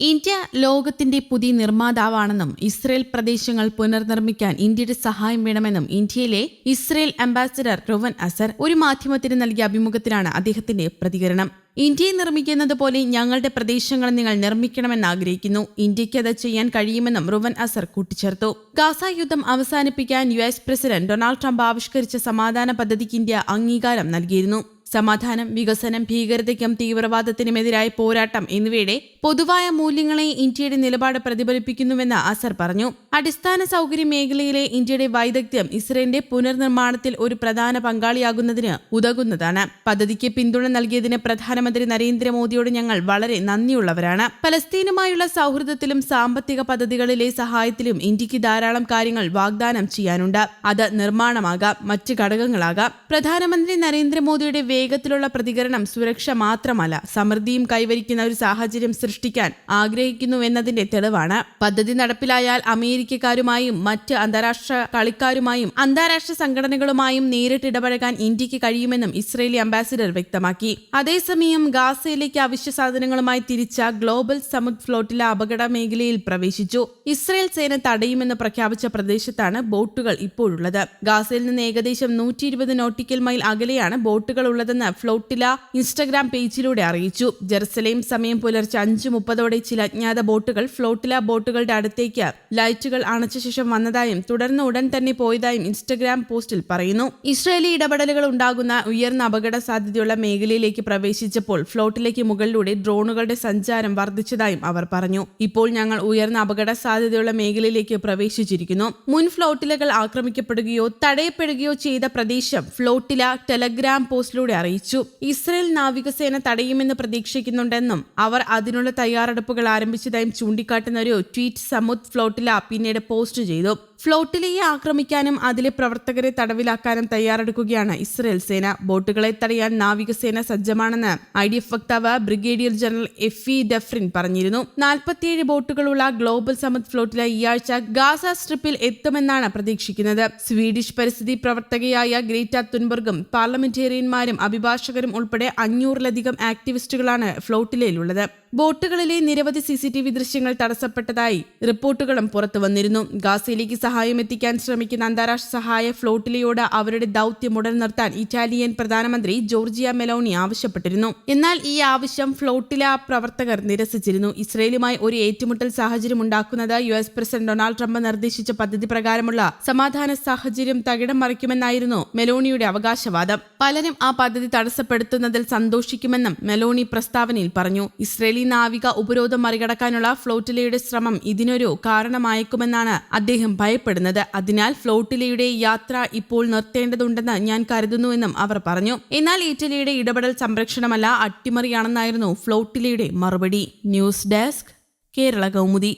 India ലോകത്തിന്റെ പുതിയ നിർമ്മാതാവാണെന്നും Israel പ്രദേശങ്ങൾ പുനർനിർമ്മിക്കാൻ ഇന്ത്യയുടെ സഹായം വേണമെന്നും ഇന്ത്യയിലെ ഇസ്രയേൽ അംബാസിഡർ റുവൻ അസർ ഒരു മാധ്യമത്തിന് നൽകിയ അഭിമുഖത്തിലാണ് അദ്ദേഹത്തിന്റെ പ്രതികരണം. ഇന്ത്യയെ നിർമ്മിക്കുന്നത് പോലെ ഞങ്ങളുടെ പ്രദേശങ്ങൾ നിങ്ങൾ നിർമ്മിക്കണമെന്ന് ആഗ്രഹിക്കുന്നു. ഇന്ത്യയ്ക്ക് അത് ചെയ്യാൻ കഴിയുമെന്നും റുവൻ അസർ കൂട്ടിച്ചേർത്തു. ഗാസ യുദ്ധം അവസാനിപ്പിക്കാൻ U S president Donald Trump ആവിഷ്കരിച്ച സമാധാന പദ്ധതിക്ക് ഇന്ത്യ അംഗീകാരം നൽകിയിരുന്നു. സമാധാനം വികസനം ഭീകരതയ്ക്കും തീവ്രവാദത്തിനുമെതിരായ പോരാട്ടം എന്നിവയുടെ പൊതുവായ മൂല്യങ്ങളെ ഇന്ത്യയുടെ നിലപാട് പ്രതിഫലിപ്പിക്കുന്നുവെന്ന് അസർ പറഞ്ഞു. അടിസ്ഥാന സൗകര്യ മേഖലയിലെ ഇന്ത്യയുടെ വൈദഗ്ധ്യം ഇസ്രയേലിന്റെ പുനർനിർമ്മാണത്തിൽ ഒരു പ്രധാന പങ്കാളിയാകുന്നതിന് ഉതകുന്നതാണ്. പദ്ധതിക്ക് പിന്തുണ നൽകിയതിന് പ്രധാനമന്ത്രി നരേന്ദ്രമോദിയോട് ഞങ്ങൾ വളരെ നന്ദിയുള്ളവരാണ്. പലസ്തീനുമായുള്ള സൗഹൃദത്തിലും സാമ്പത്തിക പദ്ധതികളിലെ സഹായത്തിലും ഇന്ത്യയ്ക്ക് ധാരാളം കാര്യങ്ങൾ വാഗ്ദാനം ചെയ്യാനുണ്ട്. അത് നിർമ്മാണമാകാം മറ്റ് ഘടകങ്ങളാകാം. പ്രധാനമന്ത്രി നരേന്ദ്രമോദിയുടെ വേഗത്തിലുള്ള പ്രതികരണം സുരക്ഷ മാത്രമല്ല സമൃദ്ധിയും കൈവരിക്കുന്ന ഒരു സാഹചര്യം സൃഷ്ടിക്കാൻ ആഗ്രഹിക്കുന്നു എന്നതിന്റെ തെളിവാണ്. പദ്ധതി നടപ്പിലായാൽ അമേരിക്കക്കാരുമായും മറ്റ് അന്താരാഷ്ട്ര കളിക്കാരുമായും അന്താരാഷ്ട്ര സംഘടനകളുമായും നേരിട്ട് ഇടപഴകാൻ ഇന്ത്യയ്ക്ക് കഴിയുമെന്നും ഇസ്രയേലി അംബാസിഡർ വ്യക്തമാക്കി. അതേസമയം ഗാസയിലേക്ക് അവശ്യ സാധനങ്ങളുമായി തിരിച്ച ഗ്ലോബൽ സമുദ് ഫ്ലോട്ടിലെ അപകട മേഖലയിൽ പ്രവേശിച്ചു. ഇസ്രയേൽ സേന തടയുമെന്ന് പ്രഖ്യാപിച്ച പ്രദേശത്താണ് ബോട്ടുകൾ ഇപ്പോഴുള്ളത്. ഗാസയിൽ നിന്ന് ഏകദേശം നൂറ്റി ഇരുപത് നോട്ടിക്കൽ മൈൽ അകലെയാണ് ബോട്ടുകൾ ഉള്ളതെന്ന് ഫ്ലോട്ടില ഇൻസ്റ്റഗ്രാം പേജിലൂടെ അറിയിച്ചു. ജെറുസലേം സമയം പുലർച്ചെ അഞ്ച് മുപ്പതോടെ ചില അജ്ഞാത ബോട്ടുകൾ ഫ്ലോട്ടില ബോട്ടുകളുടെ അടുത്തേക്ക് ലൈറ്റുകൾ അണച്ച ശേഷം വന്നതായും തുടർന്ന് ഉടൻ തന്നെ പോയതായും ഇൻസ്റ്റഗ്രാം പോസ്റ്റിൽ പറയുന്നു. ഇസ്രയേലി ഇടപെടലുകൾ ഉണ്ടാകുന്ന ഉയർന്ന അപകട സാധ്യതയുള്ള മേഖലയിലേക്ക് പ്രവേശിച്ചപ്പോൾ ഫ്ലോട്ടിലേക്ക് മുകളിലൂടെ ഡ്രോണുകളുടെ സഞ്ചാരം വർദ്ധിച്ചതായും അവർ പറഞ്ഞു. ഇപ്പോൾ ഞങ്ങൾ ഉയർന്ന അപകട സാധ്യതയുള്ള മേഖലയിലേക്ക് പ്രവേശിച്ചിരിക്കുന്നു. മുൻ ഫ്ലോട്ടിലകൾ ആക്രമിക്കപ്പെടുകയോ തടയപ്പെടുകയോ ചെയ്ത പ്രദേശം ഫ്ലോട്ടില ടെലഗ്രാം പോസ്റ്റിലൂടെ അറിയിച്ചു. ഇസ്രയേൽ നാവികസേന തടയുമെന്ന് പ്രതീക്ഷിക്കുന്നുണ്ടെന്നും അവർ അതിനുള്ള തയ്യാറെടുപ്പുകൾ ആരംഭിച്ചതായും ചൂണ്ടിക്കാട്ടുന്ന ഒരു ട്വീറ്റ് സമുദ് ഫ്ലോട്ടില പിന്നീട് പോസ്റ്റ് ചെയ്തു. ഫ്ലോട്ടിലയെ ആക്രമിക്കാനും അതിലെ പ്രവർത്തകരെ തടവിലാക്കാനും തയ്യാറെടുക്കുകയാണ് ഇസ്രയേൽ സേന. ബോട്ടുകളെ തടയാൻ നാവികസേന സജ്ജമാണെന്ന് ഐ ഡി എഫ് വക്താവ് brigadier general F E Defrin പറഞ്ഞിരുന്നു. നാൽപ്പത്തിയേഴ് ബോട്ടുകളുള്ള ഗ്ലോബൽ സമത് ഫ്ലോട്ടില ഈ ആഴ്ച ഗാസ സ്ട്രിപ്പിൽ എത്തുമെന്നാണ് പ്രതീക്ഷിക്കുന്നത്. സ്വീഡിഷ് പരിസ്ഥിതി പ്രവർത്തകയായ ഗ്രേറ്റ തുൻബർഗും പാർലമെന്റേറിയന്മാരും അഭിഭാഷകരും ഉൾപ്പെടെ അഞ്ഞൂറിലധികം ആക്ടിവിസ്റ്റുകളാണ് ഫ്ലോട്ടിലയിലുള്ളത് ബോട്ടുകളിലെ നിരവധി സി സി ടി വി ദൃശ്യങ്ങൾ തടസ്സപ്പെട്ടതായി റിപ്പോർട്ടുകളും പുറത്തു വന്നിരുന്നു. ഗാസയിലേക്ക് സഹായം എത്തിക്കാൻ ശ്രമിക്കുന്ന അന്താരാഷ്ട്ര സഹായ ഫ്ലോട്ടിലയോട് അവരുടെ ദൗത്യം ഉടൻ നിർത്താൻ ഇറ്റാലിയൻ പ്രധാനമന്ത്രി ജോർജിയ മെലോണി ആവശ്യപ്പെട്ടിരുന്നു. എന്നാൽ ഈ ആവശ്യം ഫ്ലോട്ടില പ്രവർത്തകർ നിരസിച്ചിരുന്നു. ഇസ്രയേലുമായി ഒരു ഏറ്റുമുട്ടൽ സാഹചര്യം ഉണ്ടാക്കുന്നത് U S president Donald Trump നിർദ്ദേശിച്ച പദ്ധതി പ്രകാരമുള്ള സമാധാന സാഹചര്യം തകിടം മറിക്കുമെന്നായിരുന്നു മെലോണിയുടെ അവകാശവാദം. പലരും ആ പദ്ധതി തടസ്സപ്പെടുത്തുന്നതിൽ സന്തോഷിക്കുമെന്നും മെലോണി പ്രസ്താവനയിൽ പറഞ്ഞു. ഇസ്രയേലി നാവിക ഉപരോധം മറികടക്കാനുള്ള ഫ്ലോട്ടിലയുടെ ശ്രമം ഇതിനൊരു കാരണമായേക്കുമെന്നാണ് അദ്ദേഹം ഭയപ്പെടുന്നത്. അതിനാൽ ഫ്ലോട്ടിലയുടെ യാത്ര ഇപ്പോൾ നിർത്തേണ്ടതുണ്ടെന്ന് ഞാൻ കരുതുന്നുവെന്നും അവർ പറഞ്ഞു. എന്നാൽ ഇറ്റലിയുടെ ഇടപെടൽ സംരക്ഷണമല്ല അട്ടിമറിയാണെന്നായിരുന്നു ഫ്ലോട്ടിലയുടെ മറുപടി. News desk Kerala Kaumudi.